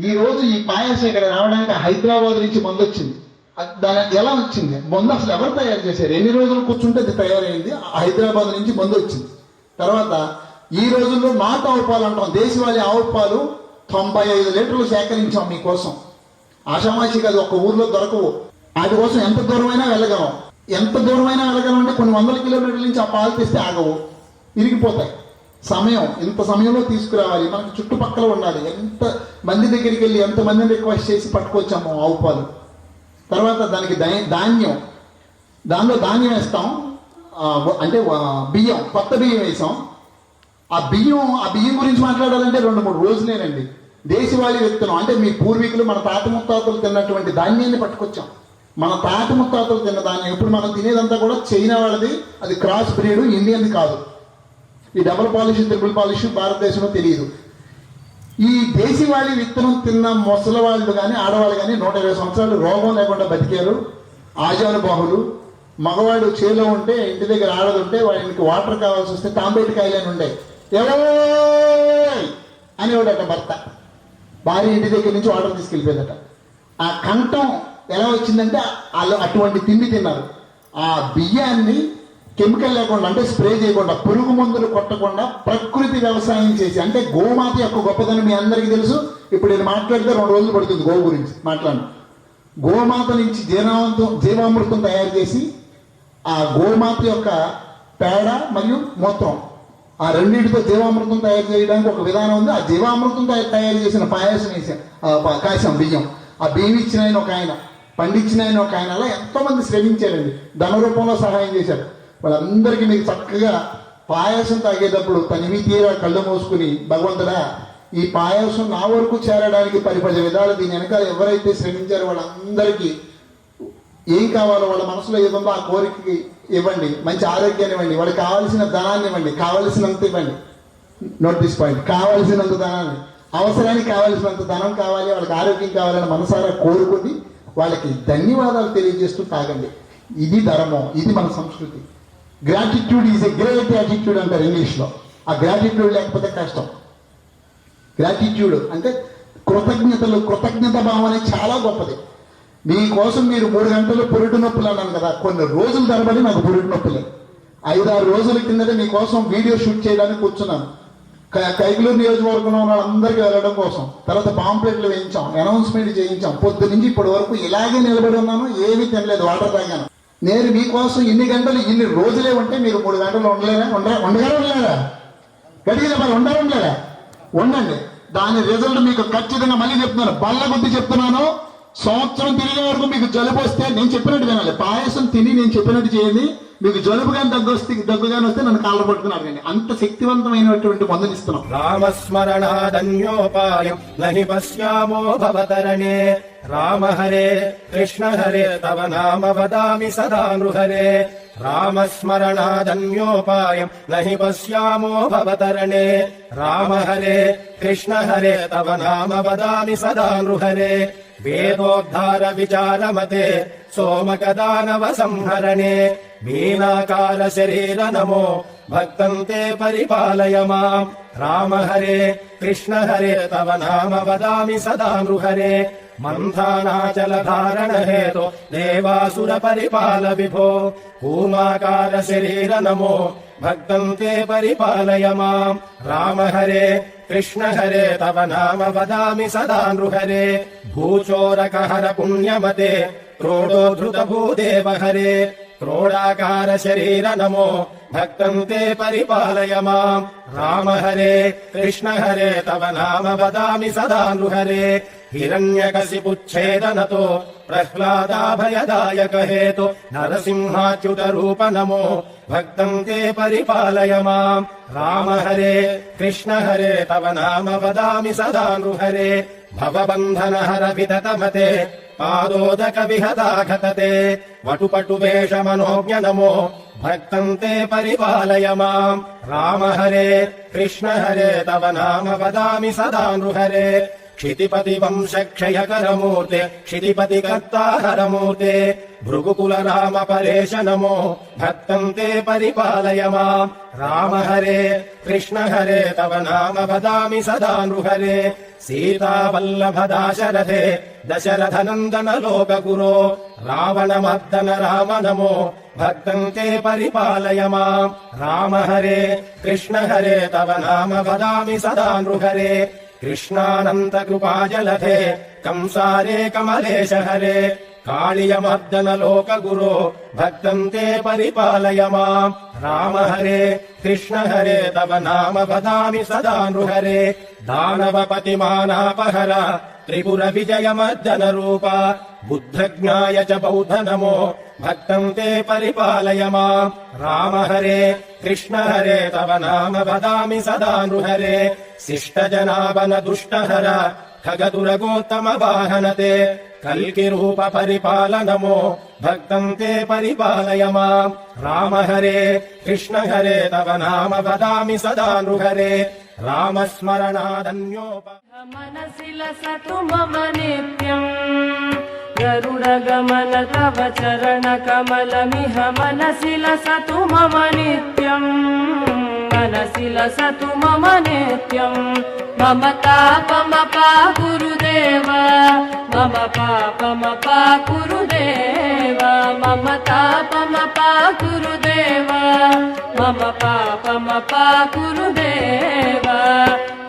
ఈ రోజు ఈ పాయసం ఇక్కడ రావడానికి హైదరాబాద్ నుంచి మందు వచ్చింది. దాని ఎలా వచ్చింది? మందు అసలు ఎవరు తయారు చేశారు? ఎన్ని రోజులు కూర్చుంటే అది తయారైంది? హైదరాబాద్ నుంచి మందు వచ్చింది. తర్వాత ఈ రోజుల్లో నాటు ఆవు పాలు అంటాం. దేశవాళీ ఆవు పాలు తొంభై ఐదు లీటర్లు సేకరించాం మీకోసం ఆషామాషికి అది ఒక ఊర్లో దొరకవు. వాటి కోసం ఎంత దూరమైనా వెళ్ళగలం ఎంత దూరమైనా వెళ్ళగలం అంటే కొన్ని వందల కిలోమీటర్ల నుంచి ఆ పాలు తెస్తే ఆగవు. ఇరిగిపోతాయి. సమయం ఇంత సమయంలో తీసుకురావాలి. మనకు చుట్టుపక్కల ఉండాలి. ఎంత మంది దగ్గరికి వెళ్ళి ఎంత మందిని రిక్వెస్ట్ చేసి పట్టుకొచ్చాము ఆవు పాలు. తర్వాత దానికి ధాన్యం దానిలో ధాన్యం వేస్తాం. అంటే బియ్యం. కొత్త బియ్యం వేసాం. ఆ బియ్యం ఆ బియ్యం గురించి మాట్లాడాలంటే రెండు మూడు రోజులేనండి. దేశవాళీ విత్తనం. అంటే మీ పూర్వీకులు మన తాత ముత్తాతలు తిన్నటువంటి ధాన్యాన్ని పట్టుకొచ్చాం. మన తాత ముత్తాతలు తిన్న ధాన్యం. ఇప్పుడు మనం తినేదంతా కూడా చైనా వాళ్ళది. అది క్రాస్ బ్రీడ్ ఇండియన్ది కాదు. ఈ డబుల్ పాలిష్ త్రిపుల్ పాలిష్ భారతదేశంలో తెలియదు. ఈ దేశీవాళి విత్తనం తిన్న ముసలి వాళ్ళు కానీ ఆడవాళ్ళు కానీ నూట ఇరవై సంవత్సరాలు రోగం లేకుండా బతికారు. ఆజానుబాహులు. మగవాడు చేలో ఉంటే ఇంటి దగ్గర ఆడదుంటే వాడికి వాటర్ కావాల్సి వస్తే తాంబేటి కాయలని ఉండే. ఎవరోయ్ అనేవాడట భర్త. భార్య ఇంటి దగ్గర నుంచి వాటర్ తీసుకెళ్ళిపోయేదట. ఆ కంఠం ఎలా వచ్చిందంటే వాళ్ళు అటువంటి తిండి తిన్నారు. ఆ బియ్యాన్ని కెమికల్ లేకుండా అంటే స్ప్రే చేయకుండా పురుగు మందులు కొట్టకుండా ప్రకృతి వ్యవసాయం చేసి అంటే గోమాత యొక్క గొప్పదనం మీ అందరికీ తెలుసు. ఇప్పుడు నేను మాట్లాడితే రెండు రోజులు పడుతుంది గోవు గురించి మాట్లాడు గోమాత నుంచి జీవామృతం జీవామృతం తయారు చేసి ఆ గోమాత యొక్క పేడ మరియు మూత్రం ఆ రెండింటితో జీవామృతం తయారు చేయడానికి ఒక విధానం ఉంది. ఆ జీవామృతం తయారు చేసిన పాయాసం వేసాం కాశాం బియ్యం. ఆ బియ్యం ఇచ్చిన ఆయన ఒక ఆయన పండించిన ఆయన ఒక ఆయన. అలా ఎంతో మంది శ్రమించారండి. ధన రూపంలో సహాయం చేశారు. వాళ్ళందరికీ మీకు చక్కగా పాయాసం తాగేటప్పుడు తనివి తీరా కళ్ళు మూసుకుని భగవంతుడా ఈ పాయాసం నా వరకు చేరడానికి పది పది విధాలు దీని వెనకాల ఎవరైతే శ్రమించారో వాళ్ళందరికీ ఏం కావాలో వాళ్ళ మనసులో ఏదో ఆ కోరికకి ఇవ్వండి. మంచి ఆరోగ్యాన్ని ఇవ్వండి. వాళ్ళకి కావాల్సిన ధనాన్ని ఇవ్వండి. కావలసినంత ఇవ్వండి. నోట్ దిస్ పాయింట్ కావలసినంత ధనాన్ని. అవసరానికి కావలసినంత ధనం కావాలి వాళ్ళకి ఆరోగ్యం కావాలని మనసారా కోరుకుని వాళ్ళకి ధన్యవాదాలు తెలియజేస్తూ తాగండి. ఇది ధర్మం. ఇది మన సంస్కృతి. Gratitude is a great attitude అంటారు ఇంగ్లీష్లో ఆ గ్రాటిట్యూడ్ లేకపోతే కష్టం. గ్రాటిట్యూడ్ అంటే కృతజ్ఞతలు కృతజ్ఞత భావన అనేది చాలా గొప్పది. మీకోసం మీరు మూడు గంటలు పురుటి నొప్పులు అన్నాను కదా కొన్ని రోజులు తరబడి నాకు పురుటి నొప్పులే. ఐదారు రోజుల కిందట మీకోసం వీడియో షూట్ చేయడానికి కూర్చున్నాను. కైగులూరు నియోజకవర్గంలో ఉన్న వాళ్ళందరికీ వెళ్ళడం కోసం. తర్వాత పాంప్లెట్లు వేయించాం అనౌన్స్మెంట్ చేయించాం. పొద్దు నుంచి ఇప్పటి వరకు ఇలాగే నిలబడి ఉన్నాను ఏమీ తినలేదు వాటర్ తాగాను. నేను మీకోసం ఇన్ని గంటలు ఇన్ని రోజులే ఉంటే మీరు మూడు గంటలు ఉండలేరా? ఉండ ఉండగానే ఉండలేరా గడిగిన మరి ఉండరు? ఉండలేరా ఉండండి. దాని రిజల్ట్ మీకు ఖచ్చితంగా మళ్ళీ చెప్తున్నాను. బల్ల గుద్ది చెప్తున్నాను. సంవత్సరం తిరిగే వరకు మీకు జలుబు వస్తే నేను చెప్పినట్టు వినాలి. పాయసం తిని నేను చెప్పినట్టు చేయండి. మీకు జలుబు కానీ దగ్గు వస్తే దగ్గు కానీ వస్తే నన్ను కాళ్ళ పట్టుకుని అడగండి అంత శక్తివంతమైనటువంటి మందుని ఇస్తున్నాం. రామస్మరణాదన్యోపాయం నహి పశ్యామో భవతరణే. రామ హరే కృష్ణ హరే తవ నామ వదామి సదా నృహరే రామస్మరణాదన్యోపాయం నహి పశ్యామో భవతరణే. రామ హరే కృష్ణ హరే తవ నామ వదామి సదా నృహరే వేదోద్ధార విచారమతే సోమకదానవ సంహరణే మీనాకార శరీర నమో భక్తం తే పరిపాలయ మాం రామ హరే కృష్ణ హరే తవ నామ వదామి సదా నృహరే మంథానాచల ధారణ హేతో దేవాసుర పరిపాల విభో కూమాకార శరీర నమో భక్తం తే పరిపాలయ మాం రామ హరే కృష్ణ హరే తవ నామ వదామి సదా నృహరే భూచోరక హర పుణ్యమతే క్రోడోధృత భూదేవ హరే క్రోడాకార శరీర నమో భక్తం తే పరిపాలయ మాం రామ హరే కృష్ణ హరే తవ నామ వదామి సదా నృహరే హిరణ్యకశిపుచ్ఛేదనతో ప్రహ్లాదాభయదాయక హేతు నరసింహాచ్యుత రూప నమో భక్తం తే పరిపాలయ మాం రామ హరే కృష్ణ హరే తవ నామ వదామి సదా నృహరే భవబంధన హర విదతమతే పాదోదక విహతాఘతతే వటుపటు వేష మనోజ్ఞ నమో భక్తం తే పరిపాలయ మాం రామ హరే కృష్ణ హరే తవ నామ వదామి సదా నృహరే క్షితిపతి వంశ క్షయకరమూర్తే క్షితిపతి కర్తాహరమూర్తే భృగుకుల రామ పరేశ నమో భక్తం తే పరిపాలయ మాం రామ హరే కృష్ణ హరే తవ నామ వదామి సదా నృహరే సీతావల్లభ దాశరథే దశరథ నందన లోక గురో రావణ మర్దన రామ నమో భక్తం తే పరిపాలయ మాం రామ హరే కృష్ణ హరే తవ నామ వదామి సదా राम हरे कृष्ण हरे तव नाम वदामि सदा नृहरे। दानवपतिमानापहर त्रिपुर विजय मज्जनरूपा बुद्ध च बौद्ध नमो भक्तम् ते परिपालय माम्। राम हरे कृष्ण हरे तव नाम वदामि सदा नृहरे। जना दुष्टहर खगदुर वाहनते कल्किरूपपरिपालनमो भक्तम् ते परिपालय माम् राम हरे कृष्ण हरे तव नाम वदामि सदा नृहरे रामस्मरणादन्योप मनसि लसतु मम नित्यम् गरुडगमन तव चरणकमलमिह मनसि लसतु मम नित्यम् मनसि लसतु मम नित्यम् मम तापमपा गुरुदेव మమ పాపమ పాకురుదేవా మమ తాపమ పాకురుదేవా మమ పాపమ పాకురుదేవా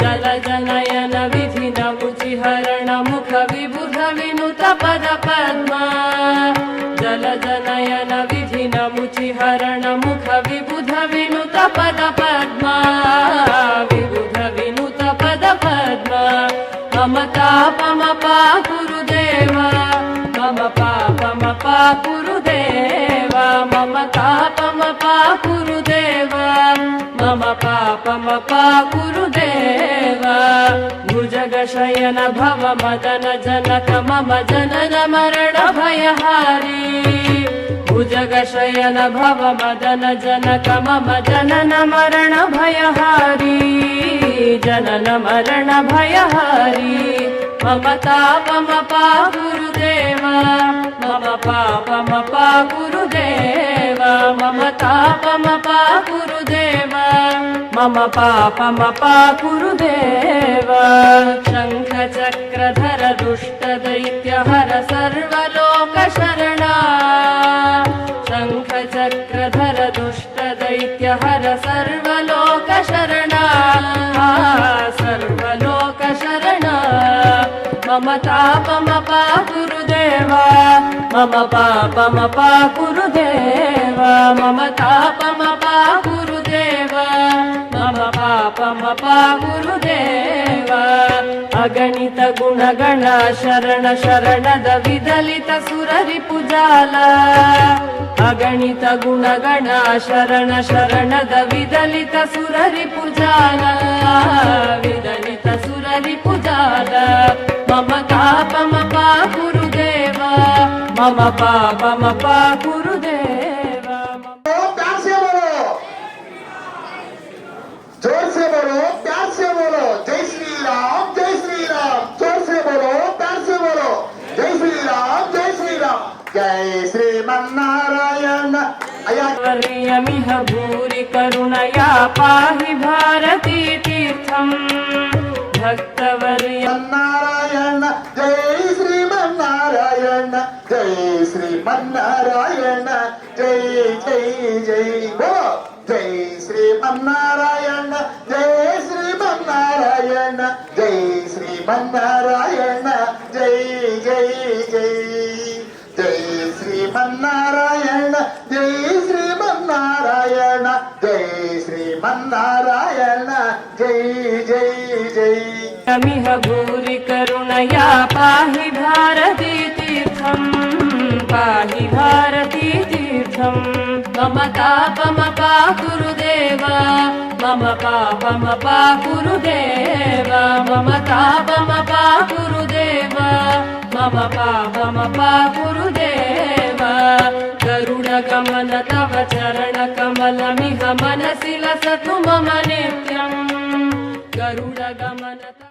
జల జనయన విధి నముచిహరణ ముఖ విబుధ వినుత పద పద్మ జల జనయన విధి నముచిహరణ ముఖ విబుధ వినుత పద పద్మ విబుధ వినుత పద పద్మ మమ తాపమ पापमपा गुरुदेव मम तापमपा गुरुदेव मम पापमपा गुरुदेव। भुजगशयन भव मदन जनक मम जनन मरण भयहारी। भुजगशयन भव मदन जनक मम जनन मरण भयहारी। जनन मरण भयहारी। मम तापमपा गुरुदेव मम पापमपा गुरुदेव मम तापमपा गुरुदेव मम पापमपा गुरुदेव। शङ्खचक्रधर दुष्टदैत्यहर सर्वलोकशरणा शङ्खचक्रधर दुष्टदैत्यहर सर्वलोकशरणा सर्वलोकशरणा मम तापमपा गुरुदेव मम पापमपा गुरुदेव मम तापमपा गुरुदेव मम पापमपा गुरुदेव अगणित गुणगण शरण शरणद विदलित सुररिपुजाल अगणित गुणगण शरण शरणद विदलित सुररिपुजाल विदलित सुररिपुजाल मम तापमपा गुरुदेव మమ పాప మప గురుదేవ ప్యార్ సే బోలో జోర్ సే బోలో ప్యార్ సే బోలో జై శ్రీరామ్ జై శ్రీరామ్. జోర్ సే బోలో ప్యార్ సే బోలో జై శ్రీరామ్. జై శ్రీరామ్ శ్రీమన్నారాయణ భూరి కరుణయా పాహి భారతీ తీర్థం. భక్తవర్య నారాయణ జై శ్రీమన్నారాయణ జై శ్రీమన్నారాయణ జై జై జై బో. జై శ్రీమన్నారాయణ జై శ్రీమన్నారాయణ జై శ్రీమన్నారాయణ జై జై జై. జై శ్రీమన్నారాయణ జై శ్రీమన్నారాయణ జై శ్రీమన్నారాయణ జై मिह भूरि करुणया पाहि भारती तीर्थम् पाहि भारती तीर्थम्। मम तापमपा गुरुदेव मम पापमपा गुरुदेव मम तापमपा गुरुदेव मम पापमपा गुरुदेव गरुडगमन तव चरणकमलमिह मनसि लसतु मम नित्यम्। गरुडगमन